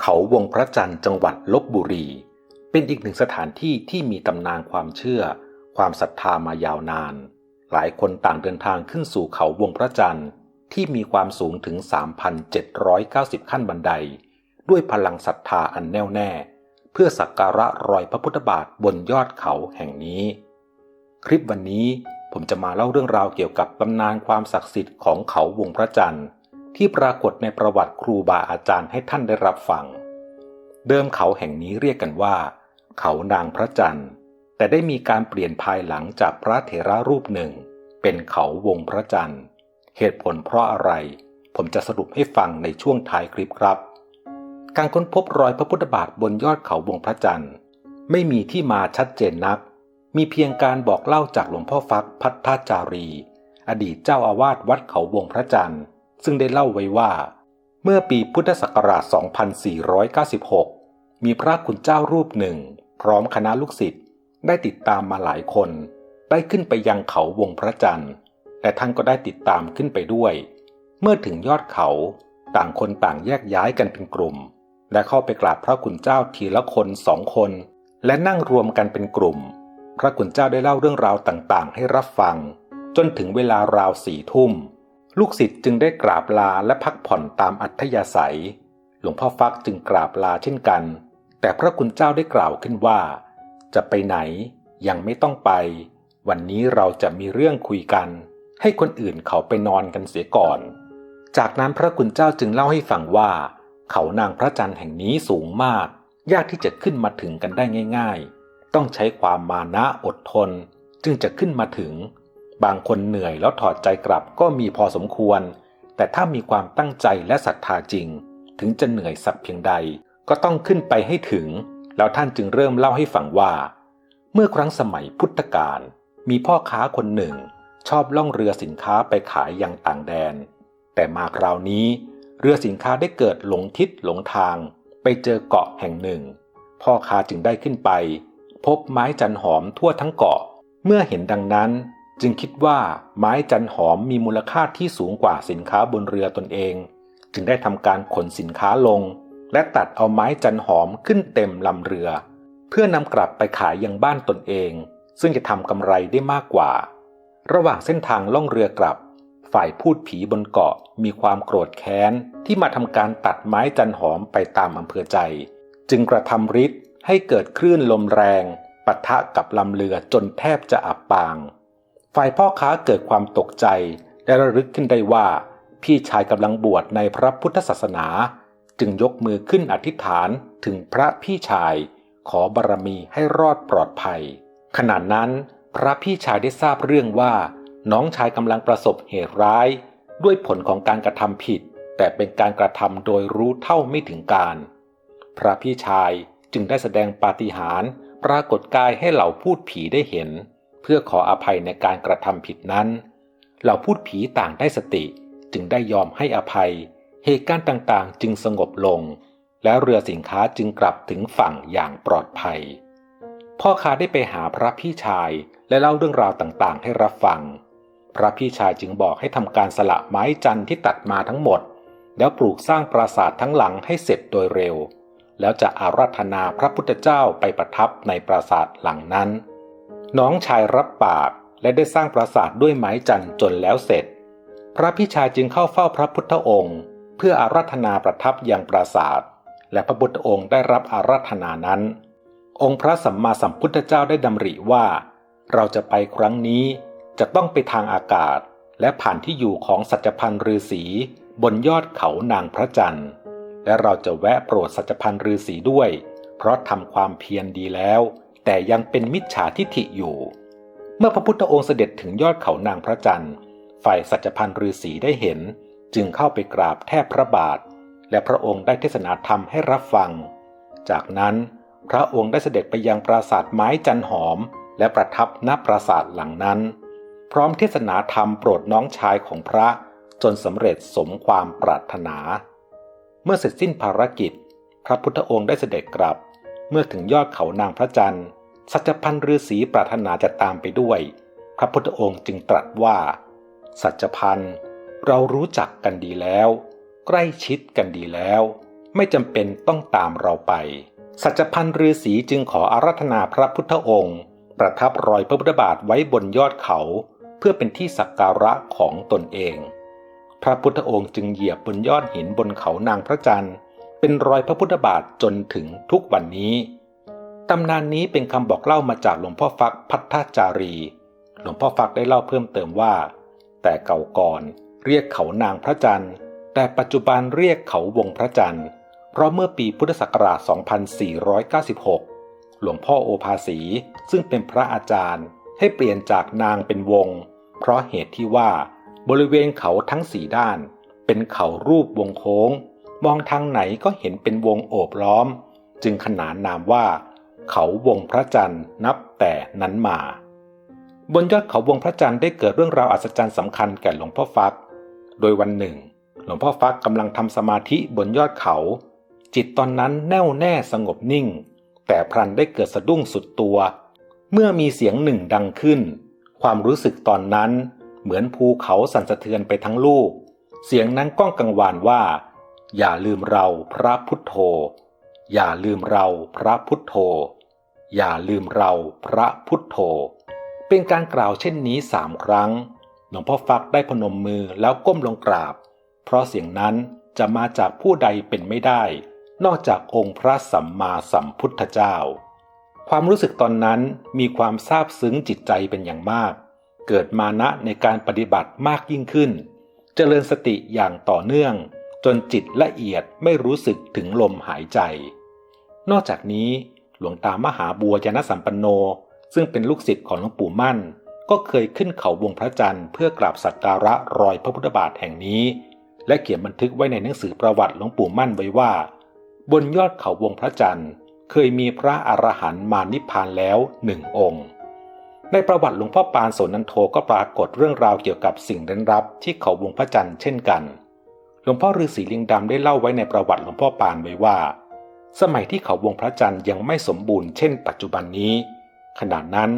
เขาวงพระจันทร์จังหวัดลบบุรี เป็นอีกหนึ่งสถานที่ที่มีตำนานความเชื่อ ความศรัทธามายาวนาน หลายคนต่างเดินทางขึ้นสู่เขาวงพระจันทร์ที่มีความสูงถึง 3,790 ขั้นบันได ด้วยพลังศรัทธาอันแน่วแน่ เพื่อสักการะรอยพระพุทธบาทบนยอดเขาแห่งนี้ คลิปวันนี้ผมจะมาเล่าเรื่องราวเกี่ยวกับตำนานความศักดิ์สิทธิ์ของเขาวงพระจันทร์ ที่ปรากฏในประวัติครูบาอาจารย์ให้ท่านได้รับฟัง เดิมเขาแห่งนี้เรียกกันว่า เขานางพระจันทร์ แต่ได้มีการเปลี่ยนภายหลังจากพระเถระรูปหนึ่ง เป็นเขาวงพระจันทร์ เหตุผลเพราะอะไร ผมจะสรุปให้ฟังในช่วงท้ายคลิปครับ การค้นพบรอยพระพุทธบาทบนยอดเขาวงพระจันทร์ ไม่มีที่มาชัดเจนนัก มีเพียงการบอกเล่าจากหลวงพ่อฟักพัฒนาจารี อดีตเจ้าอาวาสวัดเขาวงพระจันทร์ ซึ่งได้เล่าไว้ว่า เมื่อปีพุทธศักราช 2496 มีพระคุณเจ้ารูปหนึ่ง พร้อมคณะลูกศิษย์ได้ติดตามมาหลายคน ได้ขึ้นไปยังเขาวงพระจันทร์และท่านก็ได้ติดตามขึ้นไปด้วย เมื่อถึงยอดเขา ต่างคนต่างแยกย้ายกันเป็นกลุ่ม และเข้าไปกราบพระคุณเจ้าทีละคนสองคน และนั่งรวมกันเป็นกลุ่ม พระคุณเจ้าได้เล่าเรื่องราวต่างๆ ให้รับฟัง จนถึงเวลาราวสี่ทุ่ม ลูกศิษย์จึงได้กราบลาและพักผ่อนตามอัธยาศัย หลวงพ่อฟักจึงกราบลาเช่นกัน แต่พระคุณเจ้าได้กล่าวขึ้นว่า จะไปไหนยังไม่ต้องไป วันนี้เราจะมีเรื่องคุยกัน ให้คนอื่นเขาไปนอนกันเสียก่อน จากนั้นพระคุณเจ้าจึงเล่าให้ฟังว่า เขานางพระจันทร์แห่งนี้สูงมาก ยากที่จะขึ้นมาถึงกันได้ง่าย ๆ ต้องใช้ความมานะอดทน จึงจะขึ้นมาถึง บางคนเหนื่อยแล้วถอดใจกลับก็มีพอสมควร แต่ถ้ามีความตั้งใจและศรัทธาจริง ถึงจะเหนื่อยสักเพียงใด ก็ต้องขึ้นไปให้ถึง แล้วท่านจึงเริ่มเล่าให้ฟังว่า เมื่อครั้งสมัยพุทธกาลมีพ่อค้าคนหนึ่ง ชอบล่องเรือสินค้าไปขายยังต่างแดน แต่มาคราวนี้ เรือสินค้าได้เกิดหลงทิศหลงทาง ไปเจอเกาะแห่งหนึ่ง พ่อค้าจึงได้ขึ้นไป พบไม้จันหอมทั่วทั้งเกาะ เมื่อเห็นดังนั้น จึงคิดว่าไม้จันหอมมีมูลค่าที่สูงกว่าสินค้าบนเรือตนเอง จึงได้ทำการขนสินค้าลง และตัดเอาไม้จันหอมขึ้นเต็มลำเรือ เพื่อนำกลับไปขายยังบ้านตนเอง ซึ่งจะทำกำไรได้มากกว่า ระหว่างเส้นทางล่องเรือกลับ ฝ่ายพูดผีบนเกาะมีความโกรธแค้นที่มาทำการตัดไม้จันหอมไปตามอำเภอใจ จึงกระทำฤทธิ์ให้เกิดคลื่นลมแรงปะทะกับลำเรือจนแทบจะอับปาง ฝ่ายพ่อค้าเกิดความตกใจและระลึกขึ้นได้ว่า พี่ชายกำลังบวชในพระพุทธศาสนา จึงยกมือขึ้นอธิษฐานถึงพระพี่ชาย ขอบารมีให้รอดปลอดภัย ขณะนั้น พระพี่ชายได้ทราบเรื่องว่า น้องชายกำลังประสบเหตุร้าย ด้วยผลของการกระทำผิด แต่เป็นการกระทำโดยรู้เท่าไม่ถึงการ พระพี่ชายจึงได้แสดงปาฏิหาริย์ปรากฏกายให้เหล่าพูดผีได้เห็น เพื่อขออภัยในการกระทำผิดนั้นเหล่าพูดผีต่างได้สติจึงได้ยอมให้อภัย เหตุการณ์ต่างๆ จึงสงบลง และเรือสินค้าจึงกลับถึงฝั่งอย่างปลอดภัย พ่อค้าได้ไปหาพระพี่ชายและเล่าเรื่องราวต่างๆ ให้รับฟัง พระพี่ชายจึงบอกให้ทำการสละไม้จันทร์ที่ตัดมาทั้งหมด แล้วปลูกสร้างปราสาททั้งหลังให้เสร็จโดยเร็ว แล้วจะอาราธนาพระพุทธเจ้าไปประทับในปราสาทหลังนั้น น้องชายรับปากและได้สร้างปราสาทด้วยไม้จันทร์จนแล้วเสร็จ พระพี่ชายจึงเข้าเฝ้าพระพุทธองค์ เพื่ออาราธนาประทับยังปราสาท และพระพุทธองค์ได้รับอาราธนานั้น องค์พระสัมมาสัมพุทธเจ้าได้ดำริว่า เราจะไปครั้งนี้จะต้องไปทางอากาศ และผ่านที่อยู่ของสัจพันธ์ฤาษีบนยอดเขานางพระจันทร์ และเราจะแวะโปรดสัจพันธ์ฤาษีด้วย เพราะทำความเพียรดีแล้ว แต่ยังเป็นมิจฉาทิฐิอยู่ เมื่อพระพุทธองค์เสด็จถึงยอดเขานางพระจันทร์ ฝ่ายสัจพันธ์ฤาษีได้เห็น จึงเข้าไปกราบแทบพระบาท และพระองค์ได้เทศนาธรรมให้รับฟัง จากนั้นพระองค์ได้เสด็จไปยังปราสาทไม้จันหอม และประทับณปราสาทหลังนั้น พร้อมเทศนาธรรมโปรดน้องชายของพระจนสำเร็จสมความปรารถนา เมื่อเสร็จสิ้นภารกิจ พระพุทธองค์ได้เสด็จกลับ เมื่อถึงยอดเขานางพระจันทร์ สัจพันธ์ฤาษีปรารถนาจะตามไปด้วย พระพุทธองค์จึงตรัสว่า สัจพันธ์เรารู้จักกันดีแล้ว ใกล้ชิดกันดีแล้ว ไม่จำเป็นต้องตามเราไป สัจพันธ์ฤาษีจึงขออาราธนาพระพุทธองค์ ประทับรอยพระพุทธบาทไว้บนยอดเขา เพื่อเป็นที่สักการะของตนเอง พระพุทธองค์จึงเหยียบบนยอดหินบนเขานางพระจันทร์ เป็นรอยพระพุทธบาทจนถึงทุกวันนี้ ตำนานนี้เป็นคำบอกเล่ามาจากหลวงพ่อฟักพัฒจารี หลวงพ่อฟักได้เล่าเพิ่มเติมว่า แต่เก่าก่อนเรียกเขานางพระจันทร์ แต่ปัจจุบันเรียกเขาวงพระจันทร์ เพราะเมื่อปีพุทธศักราช 2496 หลวงพ่อโอภาสี ซึ่งเป็นพระอาจารย์ให้เปลี่ยนจากนางเป็นวง เพราะเหตุที่ว่าบริเวณเขาทั้งสี่ด้าน เป็นเขารูปวงโค้ง มองทางไหนก็เห็นเป็นวงโอบล้อม จึงขนานนามว่า เขาวงพระจันทร์นับแต่นั้นมา บนยอดเขาวงพระจันทร์ได้เกิดเรื่องราวอัศจรรย์สำคัญแก่หลวงพ่อฟัก โดยวันหนึ่ง หลวงพ่อฟักกำลังทำสมาธิบนยอดเขา จิตตอนนั้นแน่วแน่สงบนิ่ง แต่พลันได้เกิดสะดุ้งสุดตัว เมื่อมีเสียงหนึ่งดังขึ้น ความรู้สึกตอนนั้นเหมือนภูเขาสั่นสะเทือนไปทั้งลูก เสียงนั้นก้องกังวานว่า อย่าลืมเราพระพุทโธ อย่าลืมเราพระพุทโธ อย่าลืมเราพระพุทโธ เป็นการกล่าวเช่นนี้สามครั้ง หลวงพ่อฟักได้พนมมือแล้วก้มลงกราบ เพราะเสียงนั้นจะมาจากผู้ใดเป็นไม่ได้ นอกจากองค์พระสัมมาสัมพุทธเจ้า ความรู้สึกตอนนั้นมีความซาบซึ้งจิตใจเป็นอย่างมาก เกิดมานะในการปฏิบัติมากยิ่งขึ้น เจริญสติอย่างต่อเนื่อง จนจิตละเอียดไม่รู้สึกถึงลมหายใจ นอกจากนี้หลวงตามหาบัวยานสัมปันโน ซึ่งเป็นลูกศิษย์ของหลวงปู่มั่น ก็เคยขึ้นเขาวงพระจันทร์เพื่อกราบสักการะรอยพระพุทธบาทแห่งนี้ และเขียนบันทึกไว้ในหนังสือประวัติหลวงปู่มั่นไว้ว่า บนยอดเขาวงพระจันทร์ เคยมีพระอรหันต์มานิพพานแล้วหนึ่งองค์ในประวัติหลวงพ่อปานโสนันโทก็ปรากฏเรื่องราวเกี่ยวกับสิ่งเร้นลับที่เขาวงพระจันทร์เช่นกัน หลวงพ่อฤาษีลิงดำได้เล่าไว้ในประวัติหลวงพ่อปานไว้ว่า สมัยที่เขาวงพระจันทร์ยังไม่สมบูรณ์เช่นปัจจุบันนี้ ขณะนั้น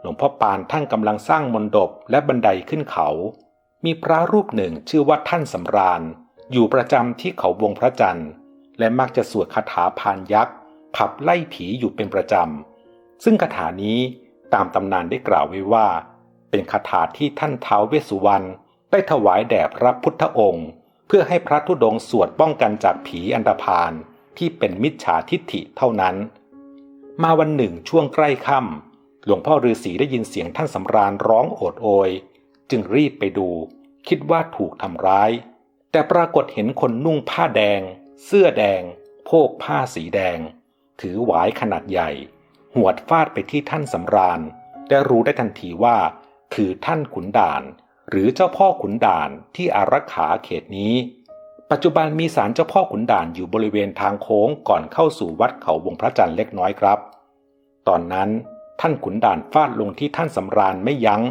หลวงพ่อปานท่านกำลังสร้างมณฑปและบันไดขึ้นเขา มีพระรูปหนึ่งชื่อว่าท่านสำราญ อยู่ประจำที่เขาวงพระจันทร์ และมักจะสวดคาถาพานยักษ์ขับไล่ผีอยู่เป็นประจำ ซึ่งคาถานี้ตามตำนานได้กล่าวไว้ว่า เป็นคาถาที่ท่านท้าวเวสสุวรรณได้ถวายแด่พระพุทธองค์ เพื่อให้พระธุดงสวดป้องกันจากผีอันธพาลที่เป็นมิจฉาทิฏฐิเท่านั้น มาวันหนึ่งช่วงใกล้ค่ำหลวงพ่อฤาษีได้ยินเสียงท่านสำราญร้องโอดโอย จึงรีบไปดู คิดว่าถูกทำร้าย แต่ปรากฏเห็นคนนุ่งผ้าแดง เสื้อแดง โพกผ้าสีแดง ถือหวายขนาดใหญ่ หวดฟาดไปที่ท่านสำราญและรู้ได้ทันทีว่า คือท่านขุนด่าน หรือเจ้าพ่อขุนด่านที่อารักขาเขตนี้ ปัจจุบันมีศาลเจ้าพ่อขุนด่านอยู่บริเวณทางโค้งก่อนเข้าสู่วัดเขาวงพระจันทร์เล็กน้อยครับ ตอนนั้นท่านขุนด่านฟาดลงที่ท่านสำราญไม่ยัง้ง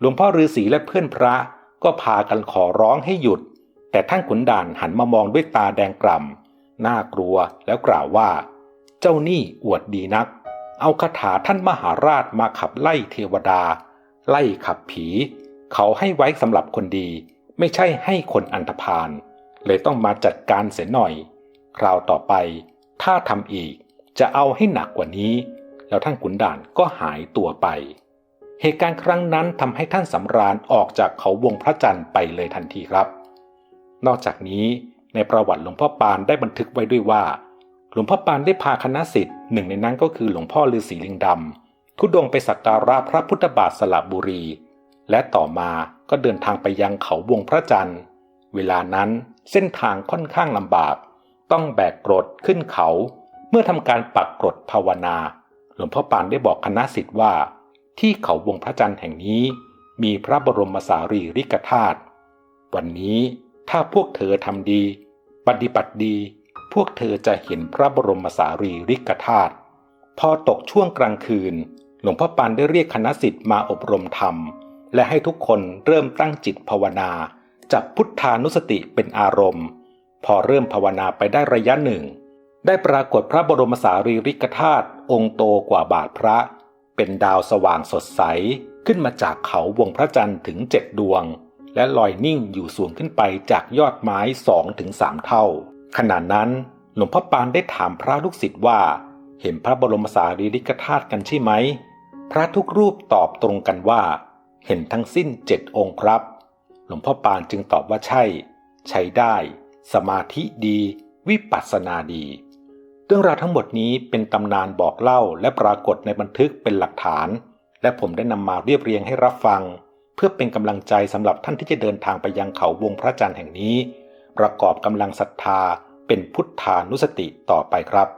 หลวงพ่อฤาษีและเพื่อนพระก็พากันขอร้องให้หยุด แต่ท่านขุนด่านหันมามองด้วยตาแดงกล่ำน่ากลัวแล้วกล่าวว่า เจ้านี่อวดดีนัก เอาคาถาท่านมหาราชมาขับไล่เทวดา ไล่ขับผี เขาให้ไว้สำหรับคนดี ไม่ใช่ให้คนอันธพาลเลยต้องมาจัดการเสียหน่อย คราวต่อไป ถ้าทำอีกจะเอาให้หนักกว่านี้ แล้วท่านขุนด่านก็หายตัวไป เหตุการณ์ครั้งนั้นทำให้ท่านสำราญออกจากเขาวงพระจันทร์ไปเลยทันทีครับ นอกจากนี้ในประวัติหลวงพ่อปานได้บันทึกไว้ด้วยว่า หลวงพ่อปานได้พาคณะสิทธิ์หนึ่งในนั้นก็คือหลวงพ่อฤาษีลิงดำทุดงไปสักการะพระพุทธบาทสระบุรี และต่อมาก็เดินทางไปยังเขาวงพระจันทร์ เวลานั้นเส้นทางค่อนข้างลำบาก ต้องแบกกรดขึ้นเขา เมื่อทำการปักกรดภาวนา หลวงพ่อปานได้บอกคณะสิทธิ์ว่า ที่เขาวงพระจันทร์แห่งนี้ มีพระบรมสารีริกธาตุ วันนี้ถ้าพวกเธอทำดี ปฏิบัติดี พวกเธอจะเห็นพระบรมสารีริกธาตุ พอตกช่วงกลางคืน หลวงพ่อปานได้เรียกคณะสิทธิ์มาอบรมธรรม และให้ทุกคนเริ่มตั้งจิตภาวนา จับพุทธานุสติเป็นอารมณ์ พอเริ่มภาวนาไปได้ระยะหนึ่ง ได้ปรากฏพระบรมสารีริกธาตุองค์โตกว่าบาทพระ เป็นดาวสว่างสดใส ขึ้นมาจากเขาวงพระจันทร์ถึงเจ็ดดวง และลอยนิ่งอยู่สูงขึ้นไปจากยอดไม้สองถึงสามเท่า ขณะนั้นหลวงพ่อปานได้ถามพระลูกศิษย์ว่า เห็นพระบรมสารีริกธาตุกันใช่ไหม พระทุกรูปตอบตรงกันว่า เห็นทั้งสิ้นเจ็ดองค์ครับ หลวงพ่อปานจึงตอบว่าใช่ ใช้ได้ สมาธิดี วิปัสสนาดี เรื่องราวทั้งหมดนี้เป็นตำนานบอกเล่าและปรากฏในบันทึกเป็นหลักฐาน และผมได้นำมาเรียบเรียงให้รับฟัง เพื่อเป็นกำลังใจสำหรับท่านที่จะเดินทางไปยังเขาวงพระจันทร์แห่งนี้ ประกอบกำลังศรัทธาเป็นพุทธานุสติต่อไปครับ